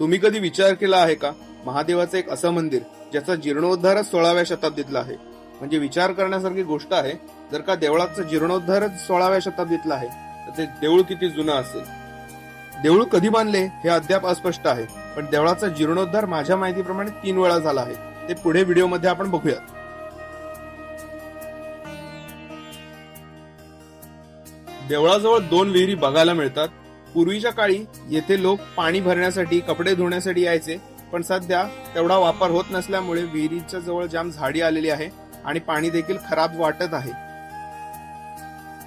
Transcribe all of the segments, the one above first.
तुम्ही कधी विचार केला आहे का? महादेवाचं एक असं मंदिर ज्याचा जीर्णोद्धारच सोळाव्या शताब्दीतला आहे. म्हणजे विचार करण्यासारखी गोष्ट आहे जर का देवळाचा जीर्णोद्धारच सोळाव्या शताब्दीतला आहे तर ते देऊळ किती जुनं असेल? देऊळ कधी बांधले हे अद्याप अस्पष्ट आहे पण देवळाचा जीर्णोद्धार माझ्या माहितीप्रमाणे तीन वेळा झाला आहे. ते पुढे व्हिडिओमध्ये आपण बघूयात देवळाजवळ दोन विहिरी बघायला मिळतात पूर्वीच्या काळी येथे लोक पाणी भरण्यासाठी कपडे धुण्यासाठी यायचे पण सध्या तेवढा वापर होत नसल्यामुळे विहिरीच्या जवळ जाम झाडी आलेली आहे आणि पाणी देखील खराब वाटत आहे.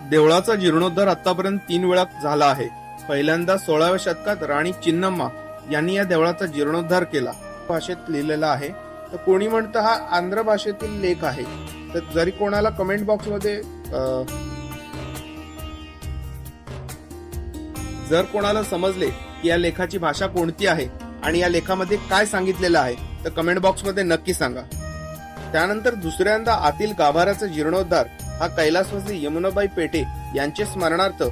देवळाचा जीर्णोद्धार आतापर्यंत तीन वेळा झाला आहे. पहिल्यांदा सोळाव्या शतकात राणी चिन्नम्मा यांनी या देवळाचा जीर्णोद्धार केला. भाषेत लिहिलेला आहे तर कोणी म्हणतं हा आंध्र भाषेतील लेख आहे. तर जरी कोणाला कमेंट बॉक्समध्ये जर कोणाला समजले की या लेखाची भाषा कोणती आहे आणि या लेखामध्ये काय सांगितलेलं आहे तर कमेंट बॉक्समध्ये नक्की सांगा. त्यानंतर दुसऱ्यांदा आतील गाभाऱ्याचा जीर्णोद्धार हा कैलासवासी यमुनाबाई पेठे यांचे स्मरणार्थ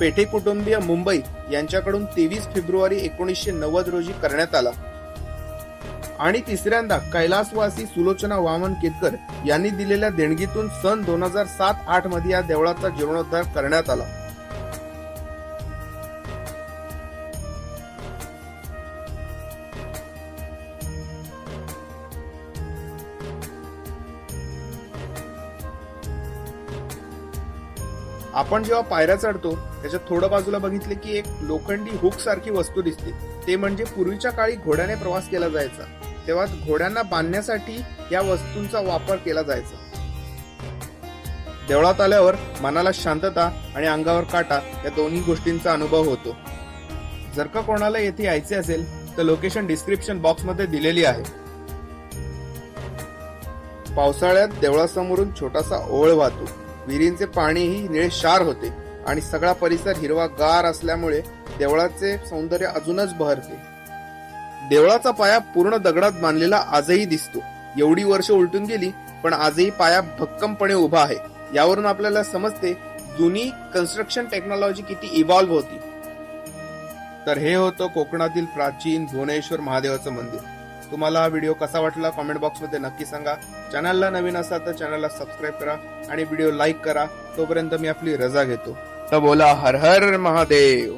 पेठे कुटुंबीय मुंबई यांच्याकडून तेवीस फेब्रुवारी एकोणीसशे नव्वद रोजी करण्यात आला. आणि तिसऱ्यांदा कैलासवासी सुलोचना वामन केतकर यांनी दिलेल्या देणगीतून सन दोन हजार सात आठमध्ये या देवळाचा जीर्णोद्धार करण्यात आला. आपण जेव्हा पायऱ्या चढतो त्याच्या थोडं बाजूला बघितले की एक लोखंडी हुक सारखी वस्तू दिसते. ते म्हणजे पूर्वीच्या काळी घोड्याने प्रवास केला जायचा. तेव्हा घोड्यांना बांधण्यासाठी या वस्तूंचा वापर केला जायचा. देवळात आल्यावर मनाला शांतता आणि अंगावर काटा या दोन्ही गोष्टींचा अनुभव होतो. जर का कोणाला येथे यायचे असेल तर लोकेशन डिस्क्रिप्शन बॉक्समध्ये दिलेली आहे. पावसाळ्यात देवळासमोरून छोटासा ओळ वाहतो. विहिरींचे पाणीही निळेशार होते आणि सगळा परिसर हिरवा गार असल्यामुळे देवळाचे सौंदर्य अजूनच बहरते. देवळाचा पाया पूर्ण दगडात बांधलेला आजही दिसतो. एवढी वर्ष उलटून गेली पण आजही पाया भक्कमपणे उभा आहे. यावरून आपल्याला समजते जुनी कन्स्ट्रक्शन टेक्नॉलॉजी किती इव्हॉल्व्ह होती. तर हे होतं कोकणातील प्राचीन भुवनेश्वर महादेवाचं मंदिर. तुम्हाला हा व्हिडिओ कसा वाटला कॉमेंट बॉक्समध्ये नक्की सांगा. चॅनलला नवीन असाल तर चॅनलला सबस्क्राईब करा आणि व्हिडिओ लाईक करा. तोपर्यंत मी आपली रजा घेतो. तर बोला हर हर महादेव.